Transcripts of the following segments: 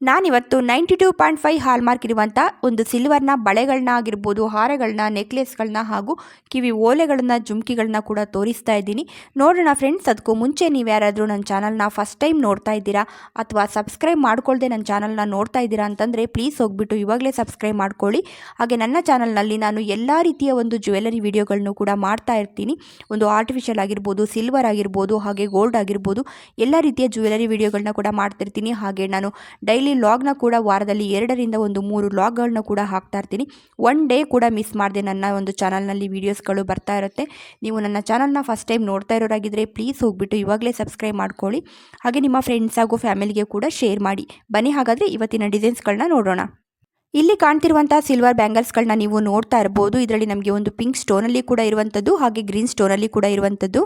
ನಾನಿವತ್ತು ninety two point five hallmark ಇರುವಂಥ ಒಂದು ಸಿಲ್ವರ್ನ ಬಳೆಗಳನ್ನ ಆಗಿರ್ಬೋದು ಹಾರಗಳನ್ನ ನೆಕ್ಲೆಸ್ಗಳನ್ನ ಹಾಗೂ ಕಿವಿ ಓಲೆಗಳನ್ನ ಜುಮ್ಕಿಗಳನ್ನ ಕೂಡ ತೋರಿಸ್ತಾ ಇದ್ದೀನಿ. ನೋಡೋಣ ಫ್ರೆಂಡ್ಸ್, ಅದಕ್ಕೂ ಮುಂಚೆ ನೀವು ಯಾರಾದರೂ ನನ್ನ ಚಾನಲ್ನ ಫಸ್ಟ್ ಟೈಮ್ ನೋಡ್ತಾ ಇದ್ದೀರಾ ಅಥವಾ ಸಬ್ಸ್ಕ್ರೈಬ್ ಮಾಡ್ಕೊಳ್ಳದೆ ನನ್ನ ಚಾನಲ್ನ ನೋಡ್ತಾ ಇದ್ದೀರಾ ಅಂತಂದರೆ ಪ್ಲೀಸ್ ಹೋಗ್ಬಿಟ್ಟು ಇವಾಗಲೇ ಸಬ್ಸ್ಕ್ರೈಬ್ ಮಾಡ್ಕೊಳ್ಳಿ. ಹಾಗೆ ನನ್ನ ಚಾನಲ್ನಲ್ಲಿ ನಾನು ಎಲ್ಲ ರೀತಿಯ ಒಂದು ಜ್ಯುವೆಲರಿ ವಿಡಿಯೋಗಳನ್ನು ಕೂಡ ಮಾಡ್ತಾ ಇರ್ತೀನಿ. ಒಂದು ಆರ್ಟಿಫಿಷಿಯಲ್ ಆಗಿರ್ಬೋದು, ಸಿಲ್ವರ್ ಆಗಿರ್ಬೋದು, ಹಾಗೆ ಗೋಲ್ಡ್ ಆಗಿರ್ಬೋದು, ಎಲ್ಲ ರೀತಿಯ ಜ್ಯುವೆಲರಿ ವಿಡಿಯೋಗಳನ್ನ ಕೂಡ ಮಾಡ್ತಿರ್ತೀನಿ. ಹಾಗೆ ನಾನು ಡೈಲಿ ಲಾಗ್ನ ಕೂಡ ವಾರದಲ್ಲಿ ಎರಡರಿಂದ ಒಂದು ಮೂರು ಲಾಗ್ಗಳನ್ನ ಕೂಡ ಹಾಕ್ತಾ ಇರ್ತೀನಿ. ಒನ್ ಡೇ ಕೂಡ ಮಿಸ್ ಮಾಡದೆ ನನ್ನ ಒಂದು ಚಾನಲ್ನಲ್ಲಿ ವೀಡಿಯೋಸ್ಗಳು ಬರ್ತಾ ಇರುತ್ತೆ. ನೀವು ನನ್ನ ಚಾನಲ್ನ ಫಸ್ಟ್ ಟೈಮ್ ನೋಡ್ತಾ ಇರೋರಾಗಿದ್ದರೆ ಪ್ಲೀಸ್ ಹೋಗ್ಬಿಟ್ಟು ಇವಾಗಲೇ ಸಬ್ಸ್ಕ್ರೈಬ್ ಮಾಡ್ಕೊಳ್ಳಿ. ಹಾಗೆ ನಿಮ್ಮ ಫ್ರೆಂಡ್ಸ್ ಹಾಗೂ ಫ್ಯಾಮಿಲಿಗೆ ಕೂಡ ಶೇರ್ ಮಾಡಿ. ಬನ್ನಿ ಹಾಗಾದರೆ ಇವತ್ತಿನ ಡಿಸೈನ್ಸ್ಗಳನ್ನ ನೋಡೋಣ. ಇಲ್ಲಿ ಕಾಣ್ತಿರುವಂತಹ ಸಿಲ್ವರ್ ಬ್ಯಾಂಗಲ್ಸ್ಗಳನ್ನ ನೀವು ನೋಡ್ತಾ ಇರ್ಬೋದು. ಇದರಲ್ಲಿ ನಮಗೆ ಒಂದು ಪಿಂಕ್ ಸ್ಟೋನಲ್ಲಿ ಕೂಡ ಇರುವಂಥದ್ದು, ಹಾಗೆ ಗ್ರೀನ್ ಸ್ಟೋನಲ್ಲಿ ಕೂಡ ಇರುವಂಥದ್ದು.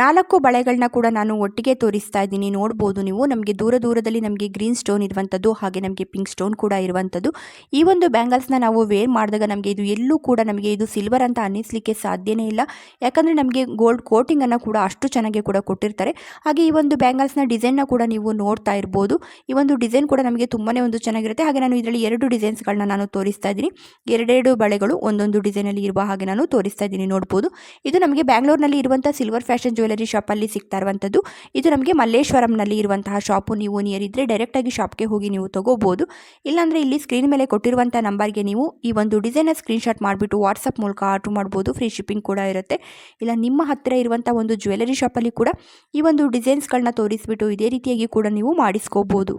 ನಾಲ್ಕು ಬಳೆಗಳನ್ನ ಕೂಡ ನಾನು ಒಟ್ಟಿಗೆ ತೋರಿಸ್ತಾ ಇದ್ದೀನಿ. ನೋಡ್ಬೋದು ನೀವು. ನಮಗೆ ದೂರ ದೂರದಲ್ಲಿ ನಮಗೆ ಗ್ರೀನ್ ಸ್ಟೋನ್ ಇರುವಂಥದ್ದು, ಹಾಗೆ ನಮಗೆ ಪಿಂಕ್ ಸ್ಟೋನ್ ಕೂಡ ಇರುವಂಥದ್ದು. ಈ ಒಂದು ಬ್ಯಾಂಗಲ್ಸ್ನ ನಾವು ವೇರ್ ಮಾಡಿದಾಗ ನಮಗೆ ಇದು ಎಲ್ಲೂ ಕೂಡ ನಮಗೆ ಇದು ಸಿಲ್ವರ್ ಅಂತ ಅನ್ನಿಸ್ಲಿಕ್ಕೆ ಸಾಧ್ಯನೇ ಇಲ್ಲ. ಯಾಕಂದರೆ ನಮಗೆ ಗೋಲ್ಡ್ ಕೋಟಿಂಗನ್ನು ಕೂಡ ಅಷ್ಟು ಚೆನ್ನಾಗಿ ಕೂಡ ಕೊಟ್ಟಿರ್ತಾರೆ. ಹಾಗೆ ಈ ಒಂದು ಬ್ಯಾಂಗಲ್ಸ್ನ ಡಿಸೈನ್ನ ಕೂಡ ನೀವು ನೋಡ್ತಾ ಇರ್ಬೋದು. ಈ ಒಂದು ಡಿಸೈನ್ ಕೂಡ ನಮಗೆ ತುಂಬಾ ಒಂದು ಚೆನ್ನಾಗಿರುತ್ತೆ. ಹಾಗೆ ನಾನು ಇದರಲ್ಲಿ ಎರಡು ಡಿಸೈನ್ಸ್ಗಳನ್ನ ನಾನು ತೋರಿಸ್ತಾ ಇದ್ದೀನಿ. ಎರಡೆರಡು ಬಳೆಗಳು ಒಂದೊಂದು ಡಿಸೈನಲ್ಲಿ ಇರುವ ಹಾಗೆ ನಾನು ತೋರಿಸ್ತಾ ಇದ್ದೀನಿ. ನೋಡ್ಬೋದು. ಇದು ನಮಗೆ ಬ್ಯಾಂಗ್ಳೂರ್ನಲ್ಲಿ ಇರುವಂಥ ಸಿಲ್ವರ್ ಫ್ಯಾಷನ್ ಜ್ಯುವೆಲರಿ ಶಾಪಲ್ಲಿ ಸಿಗ್ತಾ ಇರುವಂಥದ್ದು. ಇದು ನಮಗೆ ಮಲ್ಲೇಶ್ವರಂನಲ್ಲಿ ಇರುವಂತಹ ಶಾಪು. ನೀವು ನಿಯರ್ ಆಗಿ ಡೈರೆಕ್ಟಾಗಿ ಶಾಪ್ಗೆ ಹೋಗಿ ನೀವು ತಗೋಬಹುದು ಇಲ್ಲಾಂದರೆ ಇಲ್ಲಿ ಸ್ಕ್ರೀನ್ ಮೇಲೆ ಕೊಟ್ಟಿರುವಂಥ ನಂಬರ್ಗೆ ನೀವು ಈ ಒಂದು ಡಿಸೈನ ಸ್ಕ್ರೀನ್ಶಾಟ್ ಮಾಡಿಬಿಟ್ಟು ವಾಟ್ಸಪ್ ಮೂಲಕ ಆರ್ಡ್ರ್ ಮಾಡ್ಬೋದು. ಫ್ರೀ ಶಿಪ್ಪಿಂಗ್ ಕೂಡ ಇರುತ್ತೆ. ಇಲ್ಲ, ನಿಮ್ಮ ಹತ್ತಿರ ಇರುವಂಥ ಒಂದು ಜ್ಯುವೆಲರಿ ಶಾಪಲ್ಲಿ ಕೂಡ ಈ ಒಂದು ಡಿಸೈನ್ಸ್ಗಳನ್ನ ತೋರಿಸ್ಬಿಟ್ಟು ಇದೇ ರೀತಿಯಾಗಿ ಕೂಡ ನೀವು ಮಾಡಿಸ್ಕೋಬೋದು.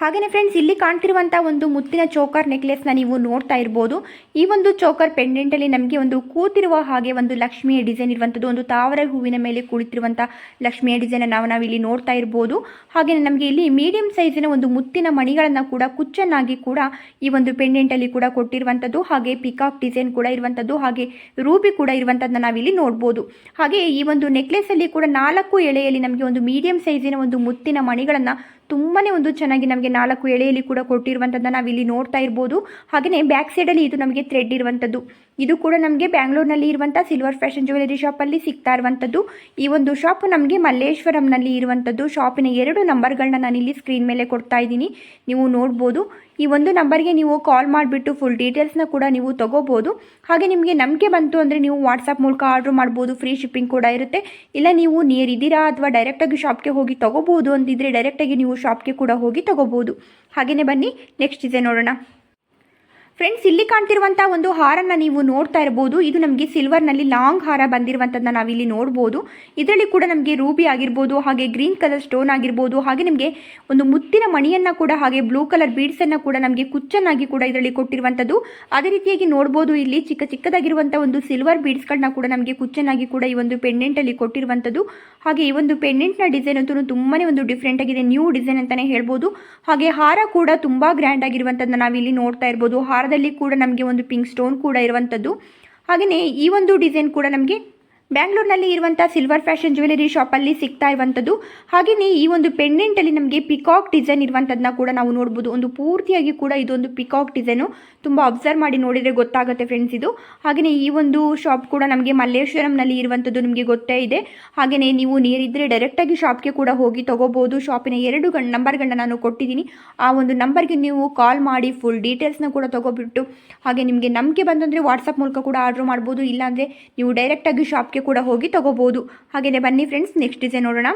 ಹಾಗೆಯೇ ಫ್ರೆಂಡ್ಸ್ ಇಲ್ಲಿ ಕಾಣ್ತಿರುವಂಥ ಒಂದು ಮುತ್ತಿನ ಚೋಕರ್ ನೆಕ್ಲೆಸ್ನ ನೀವು ನೋಡ್ತಾ ಇರ್ಬೋದು. ಈ ಒಂದು ಚೋಕರ್ ಪೆಂಡೆಂಟಲ್ಲಿ ನಮಗೆ ಒಂದು ಕೂತಿರುವ ಹಾಗೆ ಒಂದು ಲಕ್ಷ್ಮಿಯ ಡಿಸೈನ್ ಇರುವಂಥದ್ದು ಒಂದು ತಾವರೆ ಹೂವಿನ ಮೇಲೆ ಕುಳಿತಿರುವಂಥ ಲಕ್ಷ್ಮಿಯ ಡಿಸೈನ್ ನಾವು ನಾವಿಲ್ಲಿ ನೋಡ್ತಾ ಇರ್ಬೋದು. ಹಾಗೆಯೇ ನಮಗೆ ಇಲ್ಲಿ ಮೀಡಿಯಂ ಸೈಜಿನ ಒಂದು ಮುತ್ತಿನ ಮಣಿಗಳನ್ನು ಕೂಡ, ಕುಚ್ಚನ್ನಾಗಿ ಕೂಡ ಈ ಒಂದು ಪೆಂಡೆಂಟಲ್ಲಿ ಕೂಡ ಕೊಟ್ಟಿರುವಂಥದ್ದು ಹಾಗೆ ಪಿಕಾಕ್ ಡಿಸೈನ್ ಕೂಡ ಇರುವಂಥದ್ದು ಹಾಗೆ ರೂಬಿ ಕೂಡ ಇರುವಂಥದ್ದನ್ನ ನಾವಿಲ್ಲಿ ನೋಡ್ಬೋದು. ಹಾಗೆ ಈ ಒಂದು ನೆಕ್ಲೆಸಲ್ಲಿ ಕೂಡ ನಾಲ್ಕು ಎಳೆಯಲ್ಲಿ ನಮಗೆ ಒಂದು ಮೀಡಿಯಂ ಸೈಜಿನ ಒಂದು ಮುತ್ತಿನ ಮಣಿಗಳನ್ನು ತುಂಬಾ ಒಂದು ಚೆನ್ನಾಗಿ ನಮಗೆ ನಾಲ್ಕು ಎಳೆಯಲ್ಲಿ ಕೂಡ ಕೊಟ್ಟಿರುವಂಥದ್ದನ್ನು ನಾವಿಲ್ಲಿ ನೋಡ್ತಾ ಇರ್ಬೋದು. ಹಾಗೆಯೇ ಬ್ಯಾಕ್ ಸೈಡಲ್ಲಿ ಇದು ನಮಗೆ ಥ್ರೆಡ್ ಇರುವಂಥದ್ದು. ಇದು ಕೂಡ ನಮಗೆ ಬ್ಯಾಂಗ್ಳೂರ್ನಲ್ಲಿ ಇರುವಂಥ ಸಿಲ್ವರ್ ಫ್ಯಾಷನ್ ಜ್ಯುವೆಲರಿ ಶಾಪಲ್ಲಿ ಸಿಗ್ತಾ ಇರುವಂಥದ್ದು. ಈ ಒಂದು ಶಾಪ್ ನಮಗೆ ಮಲ್ಲೇಶ್ವರಂನಲ್ಲಿ ಇರುವಂಥದ್ದು. ಶಾಪಿನ ಎರಡು ನಂಬರ್ಗಳನ್ನ ಇಲ್ಲಿ ಸ್ಕ್ರೀನ್ ಮೇಲೆ ಕೊಡ್ತಾ ಇದ್ದೀನಿ. ನೀವು ನೋಡ್ಬೋದು. ಈ ಒಂದು ನಂಬರ್ಗೆ ನೀವು ಕಾಲ್ ಮಾಡಿಬಿಟ್ಟು ಫುಲ್ ಡೀಟೇಲ್ಸ್ನ ಕೂಡ ನೀವು ತೊಗೋಬೋದು. ಹಾಗೆ ನಿಮಗೆ ನಂಬಿಕೆ ಬಂತು ಅಂದರೆ ನೀವು ವಾಟ್ಸಪ್ ಮೂಲಕ ಆರ್ಡ್ರ್ ಮಾಡ್ಬೋದು ಫ್ರೀ ಶಿಪ್ಪಿಂಗ್ ಕೂಡ ಇರುತ್ತೆ. ಇಲ್ಲ ನೀವು ನಿಯರ್ ಇದ್ದೀರಾ ಅಥವಾ ಡೈರೆಕ್ಟಾಗಿ ಶಾಪ್ಗೆ ಹೋಗಿ ತೊಗೋಬೋದು ಅಂತಿದ್ರೆ ಡೈರೆಕ್ಟಾಗಿ ನೀವು ಶಾಪ್ಗೆ ಕೂಡ ಹೋಗಿ ತೊಗೋಬೋದು. ಹಾಗೆಯೇ ಬನ್ನಿ ನೆಕ್ಸ್ಟ್ ಇದೆ ನೋಡೋಣ. ಫ್ರೆಂಡ್ಸ್ ಇಲ್ಲಿ ಕಾಣ್ತಿರುವಂತಹ ಒಂದು ಹಾರನ್ನ ನೀವು ನೋಡ್ತಾ ಇರಬಹುದು ಇದು ನಮಗೆ ಸಿಲ್ವರ್ನಲ್ಲಿ ಲಾಂಗ್ ಹಾರ ಬಂದಿರುವಂಥದ್ದನ್ನ ನಾವಿಲ್ಲಿ ನೋಡಬಹುದು ಇದರಲ್ಲಿ ಕೂಡ ನಮಗೆ ರೂಬಿ ಆಗಿರ್ಬೋದು, ಹಾಗೆ ಗ್ರೀನ್ ಕಲರ್ ಸ್ಟೋನ್ ಆಗಿರ್ಬೋದು, ಹಾಗೆ ನಿಮಗೆ ಒಂದು ಮುತ್ತಿನ ಮಣಿಯನ್ನ ಕೂಡ, ಹಾಗೆ ಬ್ಲೂ ಕಲರ್ ಬೀಡ್ಸ್ ಅನ್ನ ಕೂಡ ನಮಗೆ ಕುಚ್ಚನ್ನಾಗಿ ಕೂಡ ಇದರಲ್ಲಿ ಕೊಟ್ಟಿರುವಂತದ್ದು. ಅದೇ ರೀತಿಯಾಗಿ ನೋಡಬಹುದು ಇಲ್ಲಿ ಚಿಕ್ಕ ಚಿಕ್ಕದಾಗಿರುವಂತಹ ಒಂದು ಸಿಲ್ವರ್ ಬೀಡ್ಸ್ ಗಳನ್ನ ಕೂಡ ನಮಗೆ ಕುಚ್ಚನ್ನಾಗಿ ಕೂಡ ಈ ಒಂದು ಪೆಂಡೆಂಟಲ್ಲಿ ಕೊಟ್ಟಿರುವಂತದ್ದು. ಹಾಗೆ ಈ ಒಂದು ಪೆಂಡೆಂಟ್ನ ಡಿಸೈನ್ ಅಂತೂ ತುಂಬಾನೇ ಒಂದು ಡಿಫ್ರೆಂಟ್ ಆಗಿದೆ. ನ್ಯೂ ಡಿಸೈನ್ ಅಂತಾನೆ ಹೇಳ್ಬೋದು. ಹಾಗೆ ಹಾರ ಕೂಡ ತುಂಬಾ ಗ್ರ್ಯಾಂಡ್ ಆಗಿರುವಂಥದ್ದನ್ನ ನಾವಿಲ್ಲಿ ನೋಡ್ತಾ ಇರ್ಬೋದು. ಹಾರದಲ್ಲಿ ಕೂಡ ನಮಗೆ ಒಂದು ಪಿಂಕ್ ಸ್ಟೋನ್ ಕೂಡ ಇರುವಂಥದ್ದು ಹಾಗೆಯೇ ಈ ಒಂದು ಡಿಸೈನ್ ಕೂಡ ನಮಗೆ ಬ್ಯಾಂಗ್ಳೂರ್ನಲ್ಲಿ ಇರುವಂಥ ಸಿಲ್ವರ್ ಫ್ಯಾಷನ್ ಜ್ಯುವೆಲರಿ ಶಾಪಲ್ಲಿ ಸಿಗ್ತಾ ಇರುವಂಥದ್ದು ಹಾಗೆಯೇ ಈ ಒಂದು ಪೆಂಡೆಂಟಲ್ಲಿ ನಮಗೆ ಪಿಕಾಕ್ ಡಿಸೈನ್ ಇರುವಂಥದ್ದನ್ನ ಕೂಡ ನಾವು ನೋಡ್ಬೋದು. ಒಂದು ಪೂರ್ತಿಯಾಗಿ ಕೂಡ ಇದೊಂದು ಪಿಕಾಕ್ ಡಿಸೈನು ತುಂಬ ಅಬ್ಸರ್ವ್ ಮಾಡಿ ನೋಡಿದರೆ ಗೊತ್ತಾಗುತ್ತೆ ಫ್ರೆಂಡ್ಸ್ ಇದು. ಹಾಗೆಯೇ ಈ ಒಂದು ಶಾಪ್ ಕೂಡ ನಮಗೆ ಮಲ್ಲೇಶ್ವರಂನಲ್ಲಿ ಇರುವಂಥದ್ದು ನಿಮಗೆ ಗೊತ್ತೇ ಇದೆ. ಹಾಗೆಯೇ ನೀವು ನೀರಿದ್ದರೆ ಡೈರೆಕ್ಟಾಗಿ ಶಾಪ್ಗೆ ಕೂಡ ಹೋಗಿ ತೊಗೋಬೋದು. ಶಾಪಿನ ಎರಡು ಗಂಟೆ ನಂಬರ್ಗಳನ್ನ ನಾನು ಕೊಟ್ಟಿದ್ದೀನಿ. ಆ ಒಂದು ನಂಬರ್ಗೆ ನೀವು ಕಾಲ್ ಮಾಡಿ ಫುಲ್ ಡೀಟೇಲ್ಸ್ನ ಕೂಡ ತೊಗೊಬಿಟ್ಟು ಹಾಗೆ ನಿಮಗೆ ನಂಬಿಕೆ ಬಂದಂದರೆ ವಾಟ್ಸಪ್ ಮೂಲಕ ಕೂಡ ಆರ್ಡ್ರ್ ಮಾಡ್ಬೋದು. ಇಲ್ಲಾಂದರೆ ನೀವು ಡೈರೆಕ್ಟಾಗಿ ಶಾಪ್ಗೆ ಕೂಡ ಹೋಗಿ ತಗೋಬೋದು. ಹಾಗೆಯೇ ಬನ್ನಿ ಫ್ರೆಂಡ್ಸ್ ನೆಕ್ಸ್ಟ್ ಡಿಸೈನ್ ನೋಡೋಣ.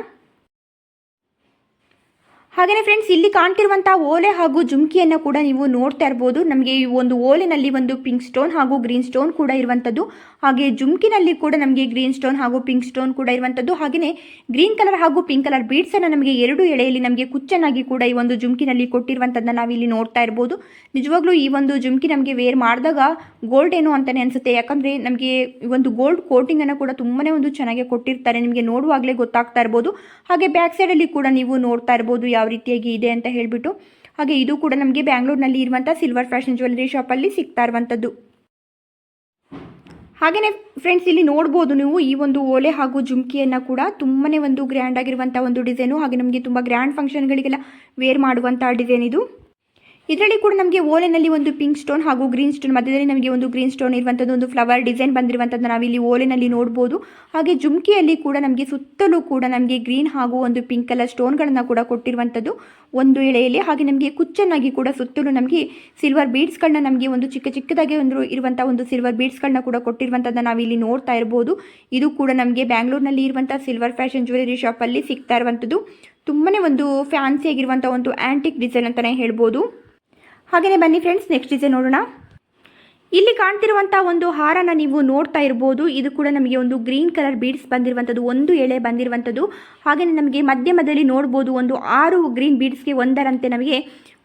ಹಾಗೆಯೇ ಫ್ರೆಂಡ್ಸ್ ಇಲ್ಲಿ ಕಾಣ್ತಿರುವಂಥ ಓಲೆ ಹಾಗೂ ಜುಮ್ಕಿಯನ್ನು ಕೂಡ ನೀವು ನೋಡ್ತಾ ಇರ್ಬೋದು. ನಮಗೆ ಈ ಒಂದು ಓಲೆನಲ್ಲಿ ಒಂದು ಪಿಂಕ್ ಸ್ಟೋನ್ ಹಾಗೂ ಗ್ರೀನ್ ಸ್ಟೋನ್ ಕೂಡ ಇರುವಂಥದ್ದು ಹಾಗೆ ಜುಮ್ಕಿನಲ್ಲಿ ಕೂಡ ನಮಗೆ ಗ್ರೀನ್ ಸ್ಟೋನ್ ಹಾಗೂ ಪಿಂಕ್ ಸ್ಟೋನ್ ಕೂಡ ಇರುವಂಥದ್ದು ಹಾಗೆಯೇ ಗ್ರೀನ್ ಕಲರ್ ಹಾಗೂ ಪಿಂಕ್ ಕಲರ್ ಬೀಡ್ಸನ್ನು ನಮಗೆ ಎರಡು ಎಳೆಯಲ್ಲಿ ನಮಗೆ ಕುಚ್ಚನಾಗಿ ಕೂಡ ಈ ಒಂದು ಜುಮ್ಕಿನಲ್ಲಿ ಕೊಟ್ಟಿರುವಂಥದ್ದನ್ನ ನಾವಿಲ್ಲಿ ನೋಡ್ತಾ ಇರ್ಬೋದು. ನಿಜವಾಗ್ಲೂ ಈ ಒಂದು ಜುಮ್ಕಿ ನಮಗೆ ವೇರ್ ಮಾಡಿದಾಗ ಗೋಲ್ಡ್ ಏನು ಅಂತಲೇ ಅನಿಸುತ್ತೆ. ಯಾಕಂದರೆ ನಮಗೆ ಈ ಒಂದು ಗೋಲ್ಡ್ ಕೋಟಿಂಗನ್ನು ಕೂಡ ತುಂಬಾ ಒಂದು ಚೆನ್ನಾಗಿ ಕೊಟ್ಟಿರ್ತಾರೆ. ನಿಮಗೆ ನೋಡುವಾಗಲೇ ಗೊತ್ತಾಗ್ತಾ ಇರ್ಬೋದು. ಹಾಗೆ ಬ್ಯಾಕ್ ಸೈಡಲ್ಲಿ ಕೂಡ ನೀವು ನೋಡ್ತಾ ಇರ್ಬೋದು ಯಾವ ರೀತಿಯಾಗಿ ಇದೆ ಅಂತ ಹೇಳಿಬಿಟ್ಟು. ಹಾಗೆ ಇದು ಕೂಡ ನಮಗೆ ಬ್ಯಾಂಗ್ಳೂರ್ನಲ್ಲಿ ಇರುವಂಥ ಸಿಲ್ವರ್ ಫ್ಯಾಷನ್ ಜ್ಯುವೆಲ್ಲರಿ ಶಾಪಲ್ಲಿ ಸಿಗ್ತಾ ಇರುವಂಥದ್ದು ಹಾಗೆಯೇ ಫ್ರೆಂಡ್ಸ್ ಇಲ್ಲಿ ನೋಡ್ಬೋದು ನೀವು ಈ ಒಂದು ಓಲೆ ಹಾಗೂ ಜುಮ್ಕಿಯನ್ನು ಕೂಡ ತುಂಬಾನೇ ಒಂದು ಗ್ರ್ಯಾಂಡ್ ಆಗಿರುವಂಥ ಒಂದು ಡಿಸೈನು ಹಾಗೆ ನಮಗೆ ತುಂಬ ಗ್ರ್ಯಾಂಡ್ ಫಂಕ್ಷನ್ಗಳಿಗೆಲ್ಲ ವೇರ್ ಮಾಡುವಂಥ ಡಿಸೈನ್ ಇದು. ಇದರಲ್ಲಿ ಕೂಡ ನಮಗೆ ಓಲೆನಲ್ಲಿ ಒಂದು ಪಿಂಕ್ ಸ್ಟೋನ್ ಹಾಗೂ ಗ್ರೀನ್ ಸ್ಟೋನ್ ಮಧ್ಯದಲ್ಲಿ ನಮಗೆ ಒಂದು ಗ್ರೀನ್ ಸ್ಟೋನ್ ಇರುವಂಥದ್ದು ಒಂದು ಫ್ಲವರ್ ಡಿಸೈನ್ ಬಂದಿರುವಂಥದ್ದು ನಾವಿಲ್ಲಿ ಓಲೆನಲ್ಲಿ ನೋಡ್ಬೋದು. ಹಾಗೆ ಜುಮ್ಕಿಯಲ್ಲಿ ಕೂಡ ನಮಗೆ ಸುತ್ತಲೂ ಕೂಡ ನಮಗೆ ಗ್ರೀನ್ ಹಾಗೂ ಒಂದು ಪಿಂಕ್ ಕಲರ್ ಸ್ಟೋನ್ಗಳನ್ನು ಕೂಡ ಕೊಟ್ಟಿರುವಂಥದ್ದು ಒಂದು ಎಳೆಯಲ್ಲಿ. ಹಾಗೆ ನಮಗೆ ಕುಚ್ಚನ್ನಾಗಿ ಕೂಡ ಸುತ್ತಲೂ ನಮಗೆ ಸಿಲ್ವರ್ ಬೀಡ್ಸ್ಗಳನ್ನ ನಮಗೆ ಒಂದು ಚಿಕ್ಕ ಚಿಕ್ಕದಾಗಿ ಒಂದು ಇರುವಂಥ ಒಂದು ಸಿಲ್ವರ್ ಬೀಡ್ಸ್ಗಳನ್ನ ಕೂಡ ಕೊಟ್ಟಿರುವಂಥದ್ದು ನಾವಿಲ್ಲಿ ನೋಡ್ತಾ ಇರ್ಬೋದು. ಇದು ಕೂಡ ನಮಗೆ ಬ್ಯಾಂಗ್ಳೂರಿನಲ್ಲಿ ಇರುವಂಥ ಸಿಲ್ವರ್ ಫ್ಯಾಷನ್ ಜ್ಯುವೆಲರಿ ಶಾಪಲ್ಲಿ ಸಿಗ್ತಾ ಇರುವಂಥದ್ದು ತುಂಬಾ ಒಂದು ಫ್ಯಾನ್ಸಿ ಆಗಿರುವಂಥ ಒಂದು ಆ್ಯಂಟಿಕ್ ಡಿಸೈನ್ ಅಂತಲೇ ಹೇಳ್ಬೋದು. ಹಾಗೆಯೇ ಬನ್ನಿ ಫ್ರೆಂಡ್ಸ್ ನೆಕ್ಸ್ಟ್ ಡಿಸೈನ್ ನೋಡೋಣ. ಇಲ್ಲಿ ಕಾಣ್ತಿರುವಂತಹ ಒಂದು ಹಾರನ ನೀವು ನೋಡ್ತಾ ಇರಬಹುದು ಇದು ಕೂಡ ನಮಗೆ ಒಂದು ಗ್ರೀನ್ ಕಲರ್ ಬೀಡ್ಸ್ ಬಂದಿರುವಂಥದ್ದು ಒಂದು ಎಳೆ ಬಂದಿರುವಂಥದ್ದು ಹಾಗೆಯೇ ನಮಗೆ ಮಧ್ಯಮದಲ್ಲಿ ನೋಡ್ಬೋದು ಒಂದು ಆರು ಗ್ರೀನ್ ಬೀಡ್ಸ್ಗೆ ಒಂದರಂತೆ ನಮಗೆ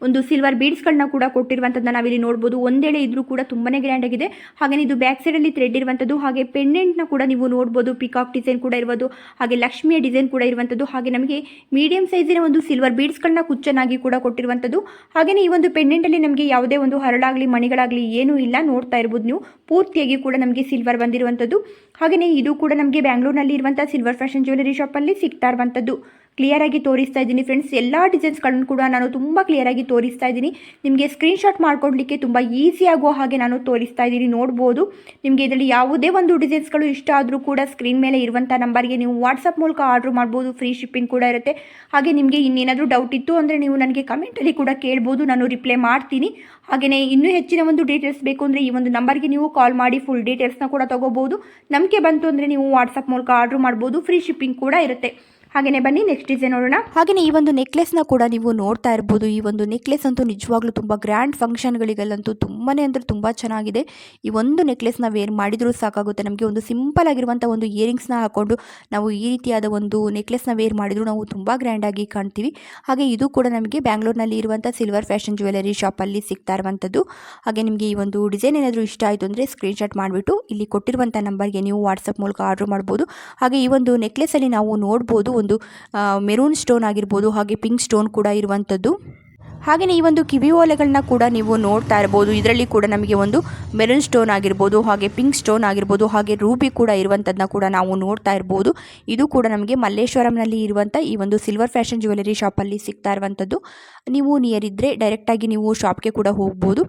ಒಂದು ಸಿಲ್ವರ್ ಬೀಡ್ಸ್ಗಳನ್ನ ಕೂಡ ಕೊಟ್ಟಿರುವಂಥದ್ದನ್ನ ನಾವಿಲ್ಲಿ ನೋಡ್ಬೋದು. ಒಂದೆಳೆ ಇದ್ರೂ ಕೂಡ ತುಂಬಾನೇ ಗ್ರ್ಯಾಂಡ್ ಆಗಿದೆ. ಹಾಗೆ ಇದು ಬ್ಯಾಕ್ ಸೈಡಲ್ಲಿ ಥ್ರೆಡ್ ಇರುವಂಥದ್ದು ಹಾಗೆ ಪೆಂಡೆಂಟ್ನ ಕೂಡ ನೀವು ನೋಡ್ಬೋದು. ಪಿಕಾಕ್ ಡಿಸೈನ್ ಕೂಡ ಇರ್ಬೋದು, ಹಾಗೆ ಲಕ್ಷ್ಮಿಯ ಡಿಸೈನ್ ಕೂಡ ಇರುವಂಥದ್ದು ಹಾಗೆ ನಮಗೆ ಮೀಡಿಯಂ ಸೈಜಿನ ಒಂದು ಸಿಲ್ವರ್ ಬೀಡ್ಸ್ಗಳನ್ನ ಕುಚ್ಚನಾಗಿ ಕೂಡ ಕೊಟ್ಟಿರುವಂಥದ್ದು ಹಾಗೆಯೇ ಈ ಒಂದು ಪೆಂಡೆಂಟಲ್ಲಿ ನಮಗೆ ಯಾವುದೇ ಒಂದು ಹರಳಾಗಲಿ, ಮಣಿಗಳಾಗಲಿ ಏನೂ ಇಲ್ಲ. ನೋಡ್ತಾ ಇರ್ಬೋದು ನೀವು. ಪೂರ್ತಿಯಾಗಿ ಕೂಡ ನಮಗೆ ಸಿಲ್ವರ್ ಬಂದಿರುವಂಥದ್ದು ಹಾಗೆಯೇ ಇದು ಕೂಡ ನಮಗೆ ಬ್ಯಾಂಗ್ಳೂರ್ನಲ್ಲಿ ಇರುವಂಥ ಸಿಲ್ವರ್ ಫ್ಯಾಷನ್ ಜ್ಯುವೆಲರಿ ಶಾಪಲ್ಲಿ ಸಿಗ್ತಾ ಇರುವಂಥದ್ದು ಕ್ಲಿಯರಾಗಿ ತೋರಿಸ್ತಾ ಇದ್ದೀನಿ ಫ್ರೆಂಡ್ಸ್ ಎಲ್ಲ ಡಿಸೈನ್ಸ್ಗಳನ್ನು ಕೂಡ ನಾನು ತುಂಬ ಕ್ಲಿಯರಾಗಿ ತೋರಿಸ್ತಾ ಇದ್ದೀನಿ. ನಿಮಗೆ ಸ್ಕ್ರೀನ್ಶಾಟ್ ಮಾಡ್ಕೊಡ್ಲಿಕ್ಕೆ ತುಂಬ ಈಸಿ ಆಗೋ ಹಾಗೆ ನಾನು ತೋರಿಸ್ತಾ ಇದ್ದೀನಿ. ನೋಡ್ಬೋದು. ನಿಮಗೆ ಇದರಲ್ಲಿ ಯಾವುದೇ ಒಂದು ಡಿಸೈನ್ಸ್ಗಳು ಇಷ್ಟ ಆದರೂ ಕೂಡ ಸ್ಕ್ರೀನ್ ಮೇಲೆ ಇರುವಂಥ ನಂಬರ್ಗೆ ನೀವು ವಾಟ್ಸಪ್ ಮೂಲಕ ಆರ್ಡ್ರ್ ಮಾಡ್ಬೋದು. ಫ್ರೀ ಶಿಪ್ಪಿಂಗ್ ಕೂಡ ಇರುತ್ತೆ. ಹಾಗೆ ನಿಮಗೆ ಇನ್ನೇನಾದರೂ ಡೌಟ್ ಇತ್ತು ಅಂದರೆ ನೀವು ನನಗೆ ಕಮೆಂಟಲ್ಲಿ ಕೂಡ ಕೇಳ್ಬೋದು. ನಾನು ರಿಪ್ಲೈ ಮಾಡ್ತೀನಿ. ಹಾಗೆಯೇ ಇನ್ನೂ ಹೆಚ್ಚಿನ ಒಂದು ಡೀಟೇಲ್ಸ್ ಬೇಕು ಅಂದರೆ ಈ ಒಂದು ನಂಬರ್ಗೆ ನೀವು ಕಾಲ್ ಮಾಡಿ ಫುಲ್ ಡೀಟೇಲ್ಸ್ನ ಕೂಡ ತೊಗೋಬೋದು. ನಂಬಿಕೆ ಬಂತು ಅಂದರೆ ನೀವು ವಾಟ್ಸಪ್ ಮೂಲಕ ಆರ್ಡ್ರ್ ಮಾಡ್ಬೋದು. ಫ್ರೀ ಶಿಪ್ಪಿಂಗ್ ಕೂಡ ಇರುತ್ತೆ. ಹಾಗೆಯೇ ಬನ್ನಿ ನೆಕ್ಸ್ಟ್ ಡಿಸೈನ್ ನೋಡೋಣ. ಹಾಗೆಯೇ ಈ ಒಂದು ನೆಕ್ಲೆಸ್ನ ಕೂಡ ನೀವು ನೋಡ್ತಾ ಇರ್ಬೋದು. ಈ ಒಂದು ನೆಕ್ಲೆಸ್ ಅಂತೂ ನಿಜವಾಗ್ಲೂ ತುಂಬಾ ಗ್ರ್ಯಾಂಡ್ ಫಂಕ್ಷನ್ ಗಳಿಗಲ್ಲಂತೂ ತುಂಬಾನೇ ಅಂದರೆ ತುಂಬ ಚೆನ್ನಾಗಿದೆ. ಈ ಒಂದು ನೆಕ್ಲೆಸ್ನ ವೇರ್ ಮಾಡಿದ್ರು ಸಾಕಾಗುತ್ತೆ. ನಮಗೆ ಒಂದು ಸಿಂಪಲ್ ಆಗಿರುವಂತಹ ಒಂದು ಇಯರಿಂಗ್ಸ್ನ ಹಾಕೊಂಡು ನಾವು ಈ ರೀತಿಯಾದ ಒಂದು ನೆಕ್ಲೆಸ್ನ ವೇರ್ ಮಾಡಿದ್ರು ನಾವು ತುಂಬಾ ಗ್ರ್ಯಾಂಡ್ ಆಗಿ ಕಾಣ್ತೀವಿ. ಹಾಗೆ ಇದು ಕೂಡ ನಮಗೆ ಬ್ಯಾಂಗ್ಳೂರ್ನಲ್ಲಿ ಇರುವಂತಹ ಸಿಲ್ವರ್ ಫ್ಯಾಷನ್ ಜ್ಯುವೆಲರಿ ಅಲ್ಲಿ ಸಿಗ್ತಾ ಇರುವಂಥದ್ದು ಹಾಗೆ ನಿಮಗೆ ಈ ಒಂದು ಡಿಸೈನ್ ಏನಾದರೂ ಇಷ್ಟ ಆಯಿತು ಅಂದರೆ ಸ್ಕ್ರೀನ್ಶಾಟ್ ಮಾಡಿಬಿಟ್ಟು ಇಲ್ಲಿ ಕೊಟ್ಟಿರುವಂಥ ನಂಬರ್ಗೆ ನೀವು ವಾಟ್ಸಪ್ ಮೂಲಕ ಆರ್ಡರ್ ಮಾಡ್ಬೋದು. ಹಾಗೆ ಈ ಒಂದು ನೆಕ್ಲೆಸಲ್ಲಿ ನಾವು ನೋಡ್ಬೋದು ಒಂದು ಮೆರೂನ್ ಸ್ಟೋನ್ ಆಗಿರ್ಬೋದು ಹಾಗೆ ಪಿಂಕ್ ಸ್ಟೋನ್ ಕೂಡ ಇರುವಂಥದ್ದು. ಹಾಗೆಯೇ ಈ ಒಂದು ಕಿವಿ ಓಲೆಗಳನ್ನ ಕೂಡ ನೀವು ನೋಡ್ತಾ ಇರ್ಬೋದು. ಇದರಲ್ಲಿ ಕೂಡ ನಮಗೆ ಒಂದು ಮೆರೂನ್ ಸ್ಟೋನ್ ಆಗಿರ್ಬೋದು, ಹಾಗೆ ಪಿಂಕ್ ಸ್ಟೋನ್ ಆಗಿರ್ಬೋದು, ಹಾಗೆ ರೂಬಿ ಕೂಡ ಇರುವಂಥದ್ದನ್ನ ಕೂಡ ನಾವು ನೋಡ್ತಾ ಇರ್ಬೋದು. ಇದು ಕೂಡ ನಮಗೆ ಮಲ್ಲೇಶ್ವರಂನಲ್ಲಿ ಇರುವಂಥ ಈ ಒಂದು ಸಿಲ್ವರ್ ಫ್ಯಾಷನ್ ಜ್ಯುವೆಲರಿ ಶಾಪಲ್ಲಿ ಸಿಗ್ತಾ ಇರುವಂಥದ್ದು ನೀವು ನಿಯರ್ ಇದ್ದರೆ ಡೈರೆಕ್ಟಾಗಿ ನೀವು ಶಾಪ್ಗೆ ಕೂಡ ಹೋಗ್ಬೋದು.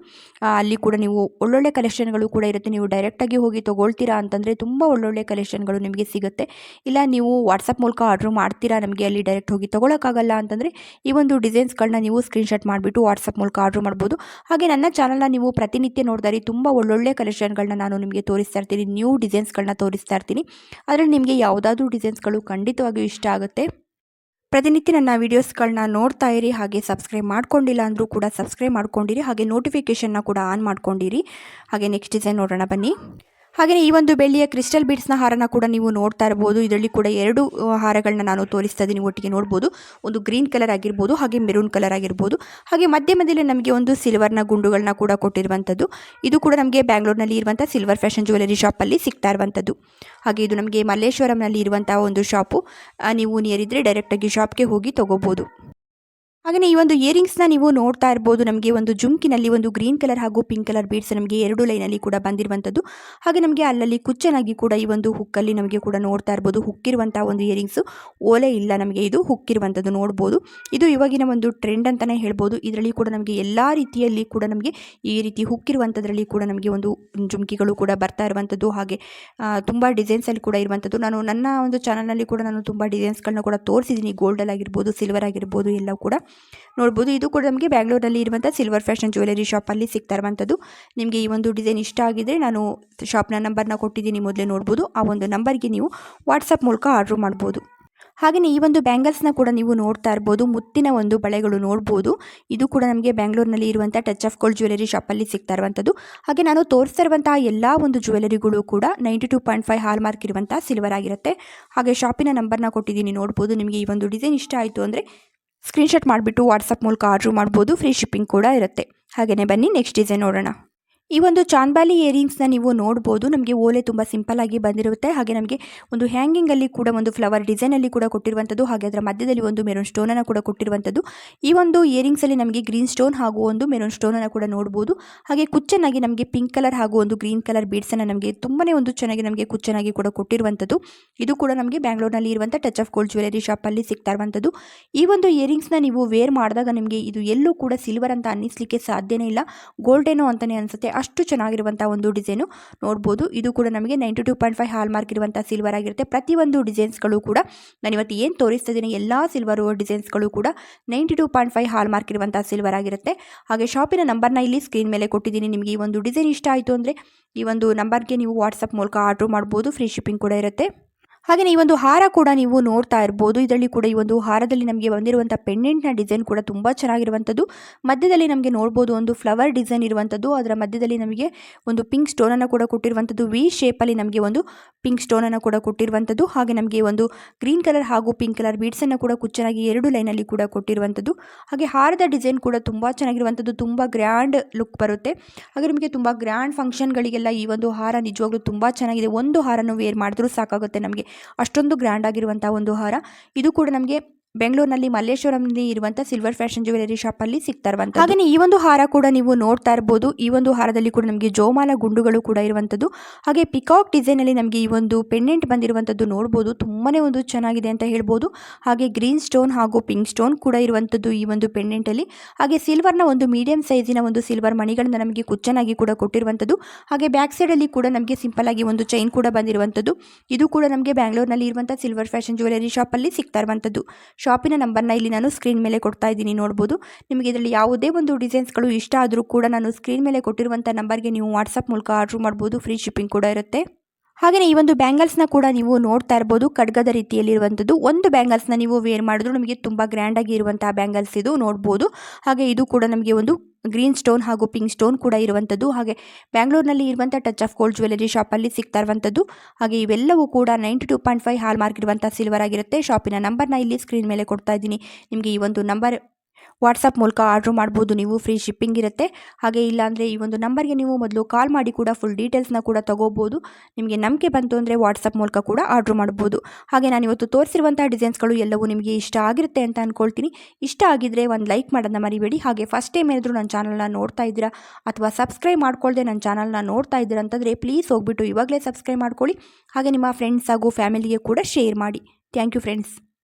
ಅಲ್ಲಿ ಕೂಡ ನೀವು ಒಳ್ಳೊಳ್ಳೆ ಕಲೆಕ್ಷನ್ಗಳು ಕೂಡ ಇರುತ್ತೆ. ನೀವು ಡೈರೆಕ್ಟಾಗಿ ಹೋಗಿ ತೊಗೊಳ್ತೀರಾ ಅಂತಂದರೆ ತುಂಬ ಒಳ್ಳೊಳ್ಳೆ ಕಲೆಕ್ಷನ್ಗಳು ನಿಮಗೆ ಸಿಗುತ್ತೆ. ಇಲ್ಲ ನೀವು ವಾಟ್ಸಪ್ ಮೂಲಕ ಆರ್ಡ್ರ್ ಮಾಡ್ತೀರಾ ನಮಗೆ ಅಲ್ಲಿ ಡೈರೆಕ್ಟ್ ಹೋಗಿ ತೊಗೊಳಕ್ಕಾಗಲ್ಲ ಅಂತಂದರೆ ಈ ಒಂದು ಡಿಸೈನ್ಸ್ಗಳನ್ನ ನೀವು ಸ್ಕ್ರೀನ್ಶಾಟ್ ಮಾಡಿಬಿಟ್ಟು ವಾಟ್ಸಪ್ ಮೂಲಕ ಆರ್ಡ್ರ್ ಮಾಡ್ಬೋದು. ಹಾಗೆ ನನ್ನ ಚಾನಲ್ನ ನೀವು ಪ್ರತಿನಿತ್ಯ ನೋಡಿದರೆ, ತುಂಬ ಒಳ್ಳೊಳ್ಳೆ ಕಲೆಕ್ಷನ್ಗಳನ್ನ ನಾನು ನಿಮಗೆ ತೋರಿಸ್ತಾ ಇರ್ತೀನಿ ನ್ಯೂ ಡಿಸೈನ್ಸ್ಗಳನ್ನ ತೋರಿಸ್ತಾ ಇರ್ತೀನಿ. ಅದರಲ್ಲಿ ನಿಮಗೆ ಯಾವುದಾದ್ರೂ ಡಿಸೈನ್ಸ್ಗಳು ಖಂಡಿತವಾಗಿಯೂ ಇಷ್ಟ ಆಗುತ್ತೆ. ಪ್ರತಿನಿತ್ಯ ನನ್ನ ವೀಡಿಯೋಸ್ಗಳನ್ನ ನೋಡ್ತಾ ಇರಿ, ಹಾಗೆ ಸಬ್ಸ್ಕ್ರೈಬ್ ಮಾಡ್ಕೊಂಡಿಲ್ಲ ಅಂದರೂ ಕೂಡ ಸಬ್ಸ್ಕ್ರೈಬ್ ಮಾಡ್ಕೊಂಡಿರಿ, ಹಾಗೆ ನೋಟಿಫಿಕೇಷನ್ನ ಕೂಡ ಆನ್ ಮಾಡ್ಕೊಂಡಿರಿ. ಹಾಗೆ ನೆಕ್ಸ್ಟ್ ಡಿಸೈನ್ ನೋಡೋಣ ಬನ್ನಿ. ಹಾಗೆಯೇ ಈ ಒಂದು ಬೆಳ್ಳಿಯ ಕ್ರಿಸ್ಟಲ್ ಬೀಡ್ಸ್ನ ಹಾರನ ಕೂಡ ನೀವು ನೋಡ್ತಾ ಇರ್ಬೋದು. ಇದರಲ್ಲಿ ಕೂಡ ಎರಡು ಹಾರಗಳನ್ನ ನಾನು ತೋರಿಸ್ತಾ ಇದ್ದೀನಿ. ಒಟ್ಟಿಗೆ ನೋಡ್ಬೋದು. ಒಂದು ಗ್ರೀನ್ ಕಲರ್ ಆಗಿರ್ಬೋದು, ಹಾಗೆ ಮೆರೂನ್ ಕಲರ್ ಆಗಿರ್ಬೋದು. ಹಾಗೆ ಮಧ್ಯ ಮಧ್ಯದಲ್ಲಿ ನಮಗೆ ಒಂದು ಸಿಲ್ವರ್ನ ಗುಂಡುಗಳನ್ನ ಕೂಡ ಕೊಟ್ಟಿರುವಂಥದ್ದು. ಇದು ಕೂಡ ನಮಗೆ ಬ್ಯಾಂಗ್ಳೂರ್ನಲ್ಲಿ ಇರುವಂಥ ಸಿಲ್ವರ್ ಫ್ಯಾಷನ್ ಜ್ಯುವೆಲರಿ ಶಾಪಲ್ಲಿ ಸಿಗ್ತಾ ಇರುವಂಥದ್ದು. ಹಾಗೆ ಇದು ನಮಗೆ ಮಲ್ಲೇಶ್ವರಂನಲ್ಲಿ ಇರುವಂಥ ಒಂದು ಶಾಪು ನೀವು ನಿಯರ್ ಇದ್ದರೆ ಡೈರೆಕ್ಟಾಗಿ ಶಾಪ್ಗೆ ಹೋಗಿ ತೊಗೋಬೋದು. ಹಾಗೆಯೇ ಈ ಒಂದು ಇಯರಿಂಗ್ಸ್ನ ನೀವು ನೋಡ್ತಾ ಇರ್ಬೋದು. ನಮಗೆ ಒಂದು ಜುಮ್ಕಿನಲ್ಲಿ ಒಂದು ಗ್ರೀನ್ ಕಲರ್ ಹಾಗೂ ಪಿಂಕ್ ಕಲರ್ ಬೀಡ್ಸ್ ನಮಗೆ ಎರಡು ಲೈನಲ್ಲಿ ಕೂಡ ಬಂದಿರುವಂಥದ್ದು. ಹಾಗೆ ನಮಗೆ ಅಲ್ಲಲ್ಲಿ ಕುಚ್ಚನಾಗಿ ಕೂಡ ಈ ಒಂದು ಹುಕ್ಕಲ್ಲಿ ನಮಗೆ ಕೂಡ ನೋಡ್ತಾ ಇರ್ಬೋದು. ಹುಕ್ಕಿರುವಂಥ ಒಂದು ಇಯರಿಂಗ್ಸು ಓಲೆ ಇಲ್ಲ ನಮಗೆ ಇದು. ಹುಕ್ಕಿರುವಂಥದ್ದು ನೋಡ್ಬೋದು. ಇದು ಇವಾಗಿನ ಒಂದು ಟ್ರೆಂಡ್ ಅಂತಲೇ ಹೇಳ್ಬೋದು. ಇದರಲ್ಲಿ ಕೂಡ ನಮಗೆ ಎಲ್ಲ ರೀತಿಯಲ್ಲಿ ಕೂಡ ನಮಗೆ ಈ ರೀತಿ ಹುಕ್ಕಿರುವಂಥದ್ರಲ್ಲಿ ಕೂಡ ನಮಗೆ ಒಂದು ಜುಮ್ಕಿಗಳು ಕೂಡ ಬರ್ತಾ ಇರುವಂಥದ್ದು. ಹಾಗೆ ತುಂಬ ಡಿಸೈನ್ಸಲ್ಲಿ ಕೂಡ ಇರುವಂಥದ್ದು. ನಾನು ನನ್ನ ಒಂದು ಚಾನಲ್ನಲ್ಲಿ ಕೂಡ ನಾನು ತುಂಬ ಡಿಸೈನ್ಸ್ಗಳನ್ನ ಕೂಡ ತೋರಿಸಿದ್ದೀನಿ. ಗೋಲ್ಡಲ್ಲಿ ಆಗಿರ್ಬೋದು ಸಿಲ್ವರ್ ಆಗಿರ್ಬೋದು ಎಲ್ಲ ಕೂಡ. ನೋಡ್ಬೋದು. ಇದು ಕೂಡ ನಮಗೆ ಬ್ಯಾಂಗ್ಳೂರಲ್ಲಿ ಇರುವಂಥ ಸಿಲ್ವರ್ ಫ್ಯಾಷನ್ ಜ್ಯುವೆಲರಿ ಶಾಪಲ್ಲಿ ಸಿಗ್ತಾ ಇರುವಂಥದ್ದು ನಿಮಗೆ ಈ ಒಂದು ಡಿಸೈನ್ ಇಷ್ಟ ಆಗಿದ್ದರೆ ನಾನು ಶಾಪ್ನ ನಂಬರ್ನ ಕೊಟ್ಟಿದ್ದೀನಿ ಮೊದಲೇ ನೋಡ್ಬೋದು. ಆ ಒಂದು ನಂಬರ್ಗೆ ನೀವು ವಾಟ್ಸಪ್ ಮೂಲಕ ಆರ್ಡ್ರ್ ಮಾಡ್ಬೋದು. ಹಾಗೆಯೇ ಈ ಒಂದು ಬ್ಯಾಂಗಲ್ಸ್ನ ಕೂಡ ನೀವು ನೋಡ್ತಾ ಇರ್ಬೋದು. ಮುತ್ತಿನ ಒಂದು ಬಳೆಗಳು ನೋಡ್ಬೋದು. ಇದು ಕೂಡ ನಮಗೆ ಬ್ಯಾಂಗ್ಳೂರಿನಲ್ಲಿ ಇರುವಂಥ ಟಚ್ ಆಫ್ ಗೋಲ್ಡ್ ಜ್ಯುವೆಲರಿ ಶಾಪಲ್ಲಿ ಸಿಗ್ತಾ ಇರುವಂಥದ್ದು ಹಾಗೆ ನಾನು ತೋರಿಸ್ತಾ ಇರುವಂತಹ ಎಲ್ಲ ಒಂದು ಜ್ಯುವೆಲರಿಗಳು ಕೂಡ ninety two point five hallmark ಇರುವಂಥ ಸಿಲ್ವರ್ ಆಗಿರುತ್ತೆ. ಹಾಗೆ ಶಾಪಿನ ನಂಬರ್ನ ಕೊಟ್ಟಿದ್ದೀನಿ ನೋಡ್ಬೋದು. ನಿಮಗೆ ಈ ಒಂದು ಡಿಸೈನ್ ಇಷ್ಟ ಆಯಿತು ಅಂದರೆ ಸ್ಕ್ರೀನ್ಶಾಟ್ ಮಾಡಿಬಿಟ್ಟು ವಾಟ್ಸಪ್ ಮೂಲಕ ಆರ್ಡ್ರ್ ಮಾಡ್ಬೋದು. ಫ್ರೀ ಶಿಪ್ಪಿಂಗ್ ಕೂಡ ಇರುತ್ತೆ. ಹಾಗೆಯೇ ಬನ್ನಿ ನೆಕ್ಸ್ಟ್ ಡಿಸೈನ್ ನೋಡೋಣ. ಈ ಒಂದು ಚಾಂದ್ಬಾಲಿ ಇಯರಿಂಗ್ಸ್ನ ನೀವು ನೋಡ್ಬೋದು. ನಮಗೆ ಓಲೆ ತುಂಬ ಸಿಂಪಲ್ ಆಗಿ ಬಂದಿರುತ್ತೆ. ಹಾಗೆ ನಮಗೆ ಒಂದು ಹ್ಯಾಂಗಿಂಗ್ ಅಲ್ಲಿ ಕೂಡ ಒಂದು ಫ್ಲವರ್ ಡಿಸೈನ್ ಅಲ್ಲಿ ಕೂಡ ಕೊಟ್ಟಿರುವಂಥದ್ದು. ಹಾಗೆ ಅದರ ಮಧ್ಯದಲ್ಲಿ ಒಂದು ಮೆರೂನ್ ಸ್ಟೋನನ್ನು ಕೂಡ ಕೊಟ್ಟಿರುವಂಥದ್ದು. ಈ ಒಂದು ಇಯರಿಂಗ್ಸಲ್ಲಿ ನಮಗೆ ಗ್ರೀನ್ ಸ್ಟೋನ್ ಹಾಗೂ ಒಂದು ಮೆರೂನ್ ಸ್ಟೋನನ್ನು ಕೂಡ ನೋಡ್ಬೋದು. ಹಾಗೆ ಕುಚ್ಚನಾಗಿ ನಮಗೆ ಪಿಂಕ್ ಕಲರ್ ಹಾಗೂ ಒಂದು ಗ್ರೀನ್ ಕಲರ್ ಬೀಡ್ಸನ್ನು ನಮಗೆ ತುಂಬಾ ಒಂದು ಚೆನ್ನಾಗಿ ನಮಗೆ ಕುಚ್ಚನಾಗಿ ಕೂಡ ಕೊಟ್ಟಿರುವಂಥದ್ದು. ಇದು ಕೂಡ ನಮಗೆ ಬ್ಯಾಂಗ್ಳೂರ್ನಲ್ಲಿ ಇರುವಂಥ ಟಚ್ ಆಫ್ ಗೋಲ್ಡ್ ಜ್ಯುವೆಲರಿ ಶಾಪಲ್ಲಿ ಸಿಗ್ತಾ ಇರುವಂಥದ್ದು. ಈ ಒಂದು ಇಯರಿಂಗ್ಸ್ನ ನೀವು ವೇರ್ ಮಾಡಿದಾಗ ನಿಮಗೆ ಇದು ಎಲ್ಲೂ ಕೂಡ ಸಿಲ್ವರ್ ಅಂತ ಅನ್ನಿಸ್ಲಿಕ್ಕೆ ಸಾಧ್ಯನೇ ಇಲ್ಲ. ಗೋಲ್ಡ್ ಏನೋ ಅಂತಲೇ ಅನಿಸುತ್ತೆ. ಅಷ್ಟು ಚೆನ್ನಾಗಿರುವಂಥ ಒಂದು ಡಿಸೈನು ನೋಡ್ಬೋದು. ಇದು ಕೂಡ ನಮಗೆ ninety two point five hallmark ಇರುವಂಥ ಸಿಲ್ವರ್ ಆಗಿರುತ್ತೆ. ಪ್ರತಿಯೊಂದು ಡಿಸೈನ್ಸ್ಗಳು ಕೂಡ ನಾನು ಇವತ್ತು ಏನು ತೋರಿಸ್ತಾ ಇದ್ದೀನಿ, ಎಲ್ಲ ಸಿಲ್ವರು ಡಿಸೈನ್ಸ್ಗಳು ಕೂಡ ninety two point five hallmark ಇರುವಂಥ ಸಿಲ್ವರ್ ಆಗಿರುತ್ತೆ. ಹಾಗೆ ಶಾಪಿನ ನಂಬರ್ನ ಇಲ್ಲಿ ಸ್ಕ್ರೀನ್ ಮೇಲೆ ಕೊಟ್ಟಿದ್ದೀನಿ. ನಿಮಗೆ ಈ ಒಂದು ಡಿಸೈನ್ ಇಷ್ಟ ಆಯಿತು ಅಂದರೆ ಈ ಒಂದು ನಂಬರ್ಗೆ ನೀವು ವಾಟ್ಸಪ್ ಮೂಲಕ ಆರ್ಡ್ರ್ ಮಾಡ್ಬೋದು. ಫ್ರೀ ಶಿಪ್ಪಿಂಗ್ ಕೂಡ ಇರುತ್ತೆ. ಹಾಗೆಯೇ ಈ ಒಂದು ಹಾರ ಕೂಡ ನೀವು ನೋಡ್ತಾ ಇರ್ಬೋದು. ಇದರಲ್ಲಿ ಕೂಡ ಈ ಒಂದು ಹಾರದಲ್ಲಿ ನಮಗೆ ಬಂದಿರುವಂಥ ಪೆಂಡೆಂಟ್ನ ಡಿಸೈನ್ ಕೂಡ ತುಂಬ ಚೆನ್ನಾಗಿರುವಂಥದ್ದು ಮಧ್ಯದಲ್ಲಿ ನಮಗೆ ನೋಡ್ಬೋದು ಒಂದು ಫ್ಲವರ್ ಡಿಸೈನ್ ಇರುವಂಥದ್ದು ಅದರ ಮಧ್ಯದಲ್ಲಿ ನಮಗೆ ಒಂದು ಪಿಂಕ್ ಸ್ಟೋನನ್ನು ಕೂಡ ಕೊಟ್ಟಿರುವಂಥದ್ದು ವಿ ಶೇಪಲ್ಲಿ ನಮಗೆ ಒಂದು ಪಿಂಕ್ ಸ್ಟೋನನ್ನು ಕೂಡ ಕೊಟ್ಟಿರುವಂಥದ್ದು ಹಾಗೆ ನಮಗೆ ಒಂದು ಗ್ರೀನ್ ಕಲರ್ ಹಾಗೂ ಪಿಂಕ್ ಕಲರ್ ಬೀಡ್ಸನ್ನು ಕೂಡ ಕುಚ್ಚನಾಗಿ ಎರಡು ಲೈನಲ್ಲಿ ಕೂಡ ಕೊಟ್ಟಿರುವಂಥದ್ದು ಹಾಗೆ ಹಾರದ ಡಿಸೈನ್ ಕೂಡ ತುಂಬ ಚೆನ್ನಾಗಿರುವಂಥದ್ದು ತುಂಬ ಗ್ರ್ಯಾಂಡ್ ಲುಕ್ ಬರುತ್ತೆ. ಹಾಗೆ ನಿಮಗೆ ತುಂಬ ಗ್ರ್ಯಾಂಡ್ ಫಂಕ್ಷನ್ಗಳಿಗೆಲ್ಲ ಈ ಒಂದು ಹಾರ ನಿಜವಾಗ್ಲೂ ತುಂಬ ಚೆನ್ನಾಗಿದೆ. ಒಂದು ಹಾರನ್ನು ವೇರ್ ಮಾಡಿದ್ರೂ ಸಾಕಾಗುತ್ತೆ ನಮಗೆ. ಅಷ್ಟೊಂದು ಗ್ರ್ಯಾಂಡ್ ಆಗಿರುವಂಥ ಒಂದು ಹಾರ. ಇದು ಕೂಡ ನಮಗೆ ಬೆಂಗಳೂರಿನಲ್ಲಿ ಮಲ್ಲೇಶ್ವರಂನಲ್ಲಿ ಇರುವಂತಹ ಸಿಲ್ವರ್ ಫ್ಯಾಷನ್ ಜ್ಯುವೆಲರಿ ಶಾಪ್ ಅಲ್ಲಿ ಸಿಗ್ತಾರಂತ ಹಾಗೆ ಈ ಒಂದು ಹಾರ ಕೂಡ ನೀವು ನೋಡ್ತಾ ಇರಬಹುದು ಈ ಒಂದು ಹಾರದಲ್ಲಿ ಕೂಡ ನಮಗೆ ಜೋಮಾಲ ಗುಂಡುಗಳು ಕೂಡ ಇರುವಂಥದ್ದು ಹಾಗೆ ಪಿಕಾಕ್ ಡಿಸೈನ್ ಅಲ್ಲಿ ನಮಗೆ ಈ ಒಂದು ಪೆಂಡೆಂಟ್ ಬಂದಿರುವಂತದ್ದು ನೋಡಬಹುದು ತುಂಬಾನೇ ಒಂದು ಚೆನ್ನಾಗಿದೆ ಅಂತ ಹೇಳ್ಬೋದು. ಹಾಗೆ ಗ್ರೀನ್ ಸ್ಟೋನ್ ಹಾಗೂ ಪಿಂಕ್ ಸ್ಟೋನ್ ಕೂಡ ಇರುವಂತದ್ದು ಈ ಒಂದು ಪೆಂಡೆಂಟ್ ಅಲ್ಲಿ. ಹಾಗೆ ಸಿಲ್ವರ್ನ ಒಂದು ಮೀಡಿಯಂ ಸೈಜಿನ ಒಂದು ಸಿಲ್ವರ್ ಮಣಿಗಳನ್ನ ನಮಗೆ ಕುಚ್ಚನಾಗಿ ಕೂಡ ಕೊಟ್ಟಿರುವಂಥದ್ದು ಹಾಗೆ ಬ್ಯಾಕ್ ಸೈಡ್ ಅಲ್ಲಿ ಕೂಡ ನಮಗೆ ಸಿಂಪಲ್ ಆಗಿ ಒಂದು ಚೈನ್ ಕೂಡ ಬಂದಿರುವಂತದ್ದು. ಇದು ಕೂಡ ನಮಗೆ ಬ್ಯಾಂಗ್ಳೂರ್ನಲ್ಲಿ ಇರುವಂತಹ ಸಿಲ್ವರ್ ಫ್ಯಾಷನ್ ಜ್ಯುವೆಲರಿ ಶಾಪ್ ಅಲ್ಲಿ ಸಿಗ್ತಾ ಇರುವಂಥದ್ದು ಶಾಪಿನ ನಂಬರ್ನ ಇಲ್ಲಿ ನಾನು ಸ್ಕ್ರೀನ್ ಮೇಲೆ ಕೊಡ್ತಾ ಇದ್ದೀನಿ, ನೋಡ್ಬೋದು. ನಿಮಗೆ ಇದರಲ್ಲಿ ಯಾವುದೇ ಒಂದು ಡಿಸೈನ್ಸ್ಗಳು ಇಷ್ಟ ಆದರೂ ಕೂಡ ನಾನು ಸ್ಕ್ರೀನ್ ಮೇಲೆ ಕೊಟ್ಟಿರುವಂಥ ನಂಬರ್ಗೆ ನೀವು ವಾಟ್ಸಪ್ ಮೂಲಕ ಆರ್ಡ್ರ್ ಮಾಡ್ಬೋದು, ಫ್ರೀ ಶಿಪ್ಪಿಂಗ್ ಕೂಡ ಇರುತ್ತೆ. ಹಾಗೆಯೇ ಈ ಒಂದು ಬ್ಯಾಂಗಲ್ಸ್ನ ಕೂಡ ನೀವು ನೋಡ್ತಾ ಇರ್ಬೋದು. ಖಡ್ಗದ ರೀತಿಯಲ್ಲಿರುವಂಥದ್ದು. ಒಂದು ಬ್ಯಾಂಗಲ್ಸ್ನ ನೀವು ವೇರ್ ಮಾಡಿದ್ರು ನಮಗೆ ತುಂಬ ಗ್ರ್ಯಾಂಡಾಗಿ ಇರುವಂತಹ ಬ್ಯಾಂಗಲ್ಸ್ ಇದು ನೋಡ್ಬೋದು. ಹಾಗೆ ಇದು ಕೂಡ ನಮಗೆ ಒಂದು ಗ್ರೀನ್ ಸ್ಟೋನ್ ಹಾಗೂ ಪಿಂಕ್ ಸ್ಟೋನ್ ಕೂಡ ಇರುವಂಥದ್ದು. ಹಾಗೆ ಬ್ಯಾಂಗ್ಳೂರಿನಲ್ಲಿ ಇರುವಂಥ ಟಚ್ ಆಫ್ ಗೋಲ್ಡ್ ಜ್ಯುವೆಲರಿ ಶಾಪಲ್ಲಿ ಸಿಗ್ತಾ ಇರುವಂಥದ್ದು. ಹಾಗೆ ಇವೆಲ್ಲವೂ ಕೂಡ ninety two point five hallmark ಇರುವಂಥ ಸಿಲ್ವರ್ ಆಗಿರುತ್ತೆ ಶಾಪಿನ ನಂಬರ್ನ ಇಲ್ಲಿ ಸ್ಕ್ರೀನ್ ಮೇಲೆ ಕೊಡ್ತಾ ಇದ್ದೀನಿ. ನಿಮಗೆ ಈ ಒಂದು ನಂಬರ್ ವಾಟ್ಸಪ್ ಮೂಲಕ ಆರ್ಡ್ರ್ ಮಾಡ್ಬೋದು, ನೀವು ಫ್ರೀ ಶಿಪ್ಪಿಂಗ್ ಇರುತ್ತೆ. ಹಾಗೆ ಇಲ್ಲಾಂದರೆ ಈ ಒಂದು ನಂಬರ್ಗೆ ನೀವು ಮೊದಲು ಕಾಲ್ ಮಾಡಿ ಕೂಡ ಫುಲ್ ಡೀಟೇಲ್ಸ್ನ ಕೂಡ ತೊಗೋಬೋದು. ನಿಮಗೆ ನಂಬಿಕೆ ಬಂತು ಅಂದರೆ ವಾಟ್ಸಪ್ ಮೂಲಕ ಕೂಡ ಆರ್ಡ್ರ್ ಮಾಡ್ಬೋದು. ಹಾಗೆ ನಾನು ಇವತ್ತು ತೋರಿಸಿರುವಂಥ ಡಿಸೈನ್ಸ್ಗಳು ಎಲ್ಲವೂ ನಿಮಗೆ ಇಷ್ಟ ಆಗಿರುತ್ತೆ ಅಂತ ಅಂದ್ಕೊಳ್ತೀನಿ ಇಷ್ಟ ಆಗಿದ್ದರೆ ಒಂದು ಲೈಕ್ ಮಾಡೋದನ್ನ ಮರಿಬೇಡಿ. ಹಾಗೆ ಫಸ್ಟ್ ಟೈಮ್ ಏನಾದರೂ ನನ್ನ ಚಾನಲ್ನ ನೋಡ್ತಾ ಇದ್ದೀರಾ ಅಥವಾ ಸಬ್ಸ್ಕ್ರೈಬ್ ಮಾಡ್ಕೊಳ್ಳದೆ ನನ್ನ ಚಾನಲ್ನ ನೋಡ್ತಾ ಇದ್ದೀರಾ ಅಂತಂದರೆ ಪ್ಲೀಸ್ ಹೋಗ್ಬಿಟ್ಟು ಇವಾಗಲೇ ಸಬ್ಸ್ಕ್ರೈಬ್ ಮಾಡ್ಕೊಳ್ಳಿ. ಹಾಗೆ ನಿಮ್ಮ ಫ್ರೆಂಡ್ಸ್ ಹಾಗೂ ಫ್ಯಾಮಿಲಿಗೆ ಕೂಡ ಶೇರ್ ಮಾಡಿ. Thank you friends